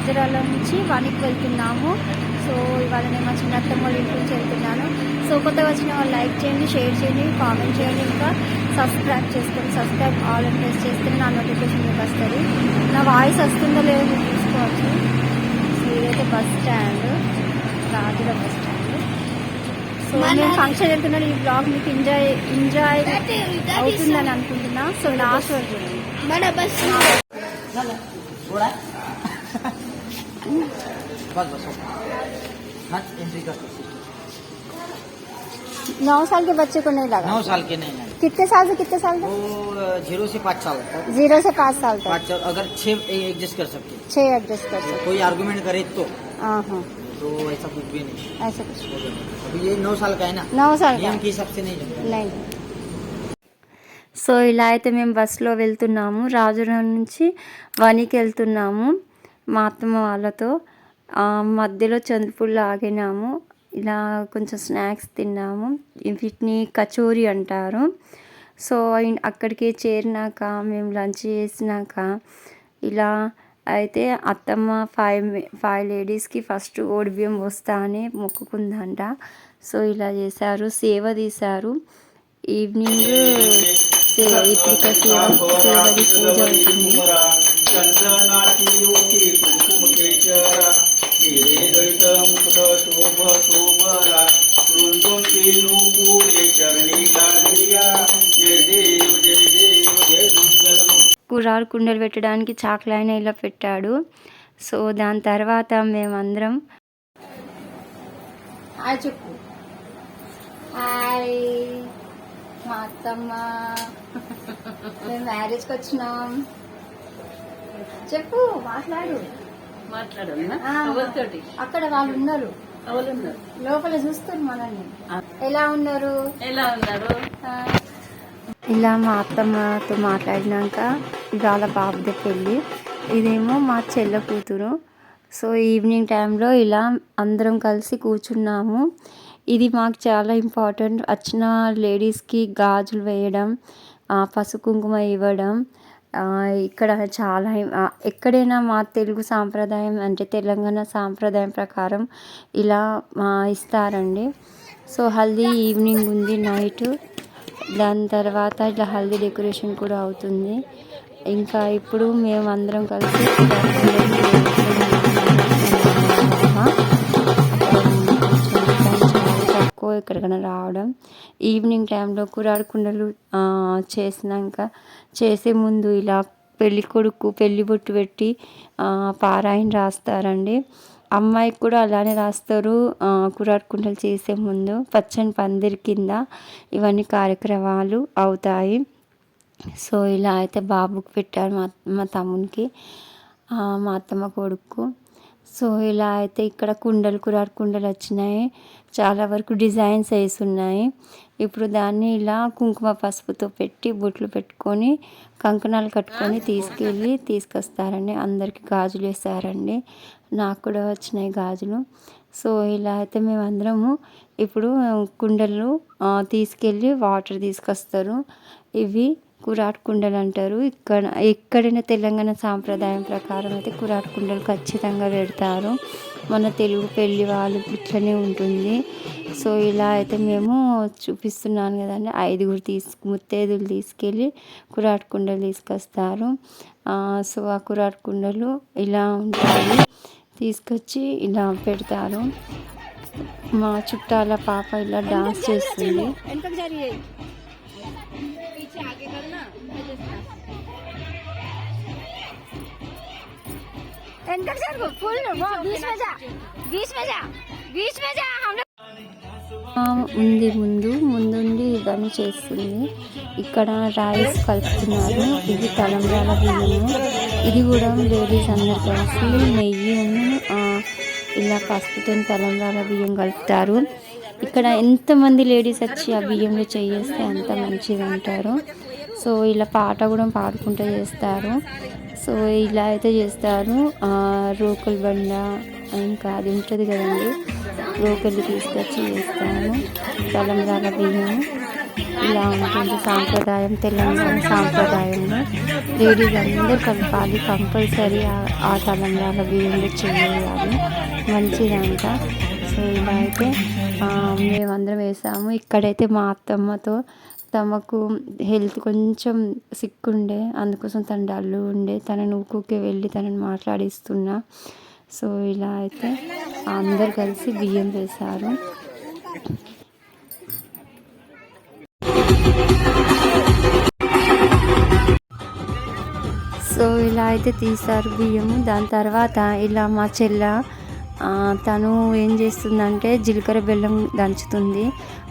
రాజరాల నుంచి వనికి వెళ్తున్నాము. సో ఇవాళ నేను మా చిన్నత్తమ్మ వాళ్ళ ఇంటి నుంచి వెళ్తున్నాను. సో కొత్తగా వచ్చిన వాళ్ళు లైక్ చేయండి షేర్ చేయండి కామెంట్ చేయండి ఇంకా సబ్స్క్రైబ్ చేసుకోండి సబ్స్క్రైబ్ ఆల్ అని ప్రెస్ చేస్తే నా నోటిఫికేషన్ మీకు వస్తుంది. నా వాయిస్ వస్తుందో లేదో మీరు చూసుకోవచ్చు. సో ఇదైతే bus stand. Rajula bus stand. So నేను ఫంక్షన్ వెళ్తున్నాను. ఈ బ్లాగ్ మీకు ఎంజాయ్ ఎంజాయ్ అవుతుందని అనుకుంటున్నా. సో లాస్ట్ వరకు చూడండి. మన బస్ थोड़ा बस बस हो हाँ एंट्री कर दो नौ साल के बच्चे को नहीं लगा नौ साल के नहीं है कितने साल से कितने साल वो तक जीरो से पाँच साल तक जीरो से पाँच साल तक पाँच साल अगर छः एडजस्ट कर सकते हैं। छह एडजस्ट कर सकते कोई आर्गुमेंट करे तो हाँ हाँ तो ऐसा कुछ भी नहीं ऐसा कुछ अभी ये नौ साल का है ना नौ साल का नियम के हिसाब से नहीं जमता नहीं సో ఇలా అయితే మేము బస్సులో వెళ్తున్నాము రాజురం నుంచి వనికి వెళ్తున్నాము మా అత్తమ్మ వాళ్ళతో మధ్యలో చంద్రపుళ్ళు ఆగినాము ఇలా కొంచెం స్నాక్స్ తిన్నాము. వీటిని కచోరీ అంటారు. సో అక్కడికి చేరినాక మేము లంచ్ చేసినాక ఇలా అయితే అత్తమ్మ ఫైవ్ ఫైవ్ లేడీస్కి ఫస్ట్ ఓడిబియ్యం వస్తా అని మొక్కుకుందంట. సో ఇలా చేశారు. సేవ తీశారు. ఈవినింగ్ సేవ ఇప్పుడు సేవ సేవది పూజ అవుతుంది. కుర్రాడు కుండలు పెట్టడానికి చాకులైన ఇలా పెట్టాడు. సో దాని తర్వాత మేమందరం హాయ్ చెప్పు. హాయ్. మా అత్తమ్మ. మేము మ్యారేజ్కి వచ్చినాం. చెప్పు మాట్లాడు. ఎవరితోటి? అక్కడ వాళ్ళు ఉన్నారు. లోపల చూస్తారు మనల్ని. ఎలా ఉన్నారు? ఎలా ఉన్నారు? ఇలా మా అత్తమ్మతో మాట్లాడినాక ఇవాళ బాబుదే పెళ్ళి ఇదేమో మా చెల్ల కూతురు. సో ఈవినింగ్ టైంలో ఇలా అందరం కలిసి కూర్చున్నాము. ఇది మాకు చాలా ఇంపార్టెంట్. వచ్చిన లేడీస్కి గాజులు వేయడం పసు పసుపు కుంకుమ ఇవ్వడం ఇక్కడ చాలా ఎక్కడైనా మా తెలుగు సాంప్రదాయం అంటే తెలంగాణ సాంప్రదాయం ప్రకారం ఇలా ఇస్తారండి. సో హల్దీ ఈవినింగ్ ఉంది నైట్. దాని తర్వాత ఇట్లా హల్దీ డెకరేషన్ కూడా అవుతుంది. ఇంకా ఇప్పుడు మేము అందరం కలిసి తక్కువ ఎక్కడికైనా రావడం. ఈవినింగ్ టైంలో కురాడు కుండలు చేసినాక చేసే ముందు ఇలా పెళ్ళి కొడుకు పెళ్ళి బొట్టు పెట్టి పారాయణ రాస్తారండి. అమ్మాయికి కూడా అలానే రాస్తారు ఆ, కురాడు కుండలు చేసే ముందు. పచ్చని పందిరి కింద ఇవన్నీ కార్యక్రమాలు అవుతాయి. సో ఇలా అయితే బాబుకి పెట్టారు మా మా తమ్మునికి మా అత్తమ్మ కొడుకు. సో ఇలా అయితే ఇక్కడ కుండలు కురాడు కుండలు వచ్చినాయి. చాలా వరకు డిజైన్స్ వేసి ఉన్నాయి ఇప్పుడు దాన్ని ఇలా కుంకుమ పసుపుతో పెట్టి బొట్లు పెట్టుకొని కంకణాలు కట్టుకొని తీసుకెళ్ళి తీసుకొస్తారండి. అందరికీ గాజులు వేస్తారండి. నాకు కూడా వచ్చినాయి గాజులు. సో ఇలా అయితే మేమందరము ఇప్పుడు కుండలు తీసుకెళ్ళి వాటర్ తీసుకొస్తారు. ఇవి కురాట్ కుండలు అంటారు. ఇక్కడ ఎక్కడైనా తెలంగాణ సాంప్రదాయం ప్రకారం అయితే కురాట్ కుండలు ఖచ్చితంగా పెడతారు. మన తెలుగు పెళ్ళి వాళ్ళు ఇట్లనే ఉంటుంది. సో ఇలా అయితే మేము చూపిస్తున్నాను కదండి. ఐదుగురు తీసుకు ముత్తైదులు తీసుకెళ్ళి కురాట్ కుండలు తీసుకొస్తారు. సో ఆ కురాట్ కుండలు ఇలా ఉంటాయి తీసుకొచ్చి ఇలా పెడతారు. మా చుట్టాల పాప ఇలా డాన్స్ చేస్తుంది. एंकर सर फुल वो बीच में जा बीच में जा बीच में जा हम ఉంది ముందు ముందుండి ఇవన్నీ చేస్తుంది ఇక్కడ రైస్ కలుపుతున్నారు ఇది తలంబ్రాల బియ్యము ఇది కూడా లేడీస్ అందరు కలిసి నెయ్యి ఆ, ఇలా పసుపుతో తలంబ్రాల బియ్యం కలుపుతారు ఇక్కడ ఎంతమంది లేడీస్ వచ్చి ఆ బియ్యంలో చేస్తే అంత మంచిది అంటారు సో ఇలా పాట కూడా పాడుకుంటూ చేస్తారు సో ఇలా అయితే చేస్తారు రోకల్ బండ ఇంకా అది ఉంటుంది కదండి. రోకళ్ళు తీసుకొచ్చి చేస్తాము తలంబ్రాల బియ్యం. ఇలా ఉంటుంది సాంప్రదాయం తెలంగాణ సాంప్రదాయంలో లేడీస్ అందరూ కలపాలి కంపల్సరీ ఆ- ఆ తలంబ్రాల బియ్యంలో చేయాలి. మంచిదంట. సో ఇలా అయితే మేమందరం వేసాము. ఇక్కడైతే మా అత్తమ్మతో తమకు హెల్త్ కొంచెం సిక్ ఉండే అందుకోసం తన డల్లు ఉండే తనను ఊకుకే వెళ్ళి తనని మాట్లాడిస్తున్నా. సో ఇలా అయితే అందరు కలిసి బియ్యం వేశారు. సో ఇలా అయితే తీశారు బియ్యము. దాని తర్వాత ఇలా మా చెల్ల తను ఏం చేస్తుందంటే జీలకర్ర బెల్లం దంచుతుంది.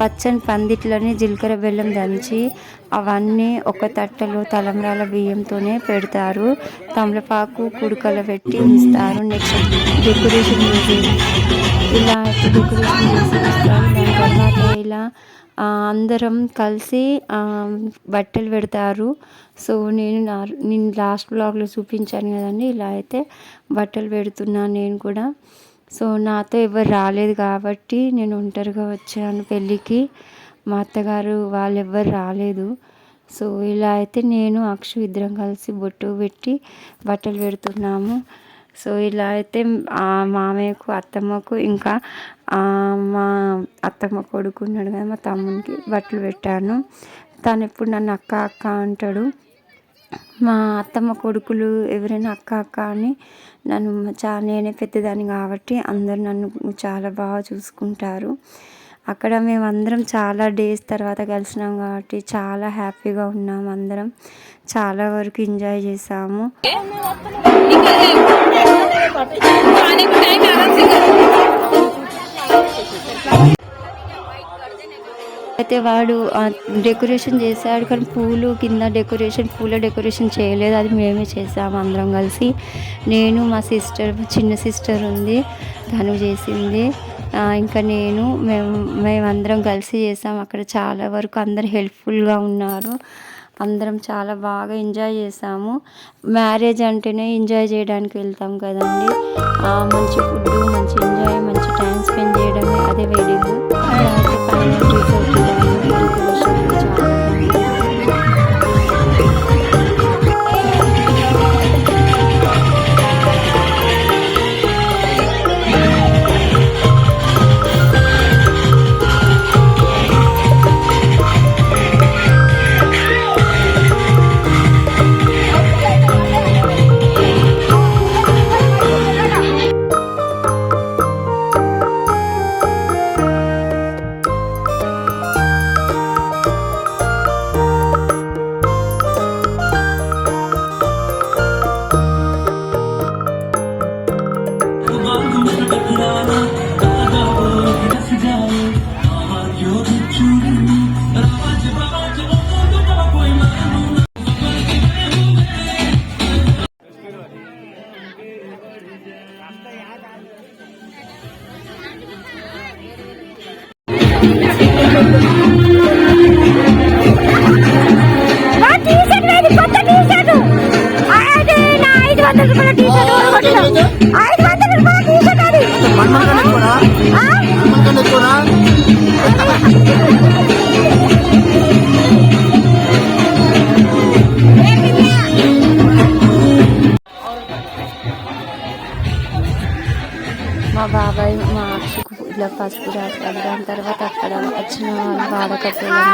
పచ్చని పందిట్లని జీలకర్ర బెల్లం దంచి అవన్నీ ఒక తట్టలో తలంబ్రాల బియ్యంతోనే పెడతారు. తమలపాకు కుడుకల పెట్టి ఉంచుతారు. నెక్స్ట్ డెకరేషన్ చేసి ఇలా డెకరేషన్ చేసి దాని తర్వాత ఇలా అందరం కలిసి బట్టలు పెడతారు. సో నేను నా నేను లాస్ట్ బ్లాగ్లో చూపించాను కదండి. ఇలా అయితే బట్టలు పెడుతున్నాను నేను కూడా. సో నాతో ఎవరు రాలేదు కాబట్టి నేను ఒంటరిగా వచ్చాను పెళ్ళికి. మా అత్తగారు వాళ్ళు ఎవ్వరు రాలేదు. సో ఇలా అయితే నేను అక్షు ఇద్దరం కలిసి బొట్టు పెట్టి బట్టలు పెడుతున్నాము. సో ఇలా అయితే మామయ్యకు అత్తమ్మకు ఇంకా మా అత్తమ్మ కొడుకున్నాడు కదా మా తమ్మునికి బట్టలు పెట్టాను. తను ఎప్పుడు నన్ను అక్క అక్క అంటాడు. మా అత్తమ్మ కొడుకులు ఎవరైనా అక్క అక్క అని నన్ను చా నేనే పెద్దదాన్ని కాబట్టి అందరు నన్ను చాలా బాగా చూసుకుంటారు. అక్కడ మేము అందరం చాలా డేస్ తర్వాత కలిసినాం కాబట్టి చాలా హ్యాపీగా ఉన్నాం అందరం. చాలా వరకు ఎంజాయ్ చేసాము. అయితే వాడు డెకరేషన్ చేశాడు కానీ పూలు కింద డెకరేషన్ పూల డెకరేషన్ చేయలేదు. అది మేమే చేసాము అందరం కలిసి. నేను మా సిస్టర్ చిన్న సిస్టర్ ఉంది తను చేసింది. ఇంకా నేను మేము మేమందరం కలిసి చేసాం అక్కడ చాలా వరకు అందరు హెల్ప్ఫుల్గా ఉన్నారు. అందరం చాలా బాగా ఎంజాయ్ చేసాము మ్యారేజ్ అంటేనే ఎంజాయ్ చేయడానికి వెళ్తాం కదండి. మంచి ఫుడ్ మంచి ఎంజాయ్ మంచి టైం స్పెండ్ చేయడం ఇలా పసుపు రాస్తాడు దాని తర్వాత అక్కడ వచ్చిన వాళ్ళు వాడకట్టు మా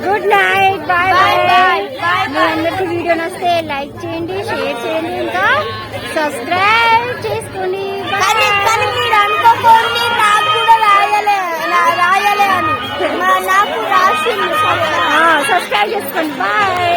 గుడ్ నైట్ బాయ్ బాయ్ మీ అందరికీ వీడియో నస్తే లైక్ చేయండి షేర్ చేయండి ఇంకా సబ్స్క్రైబ్ చేసుకోండి సబ్స్క్రైబ్ చేసుకోండి. బాయ్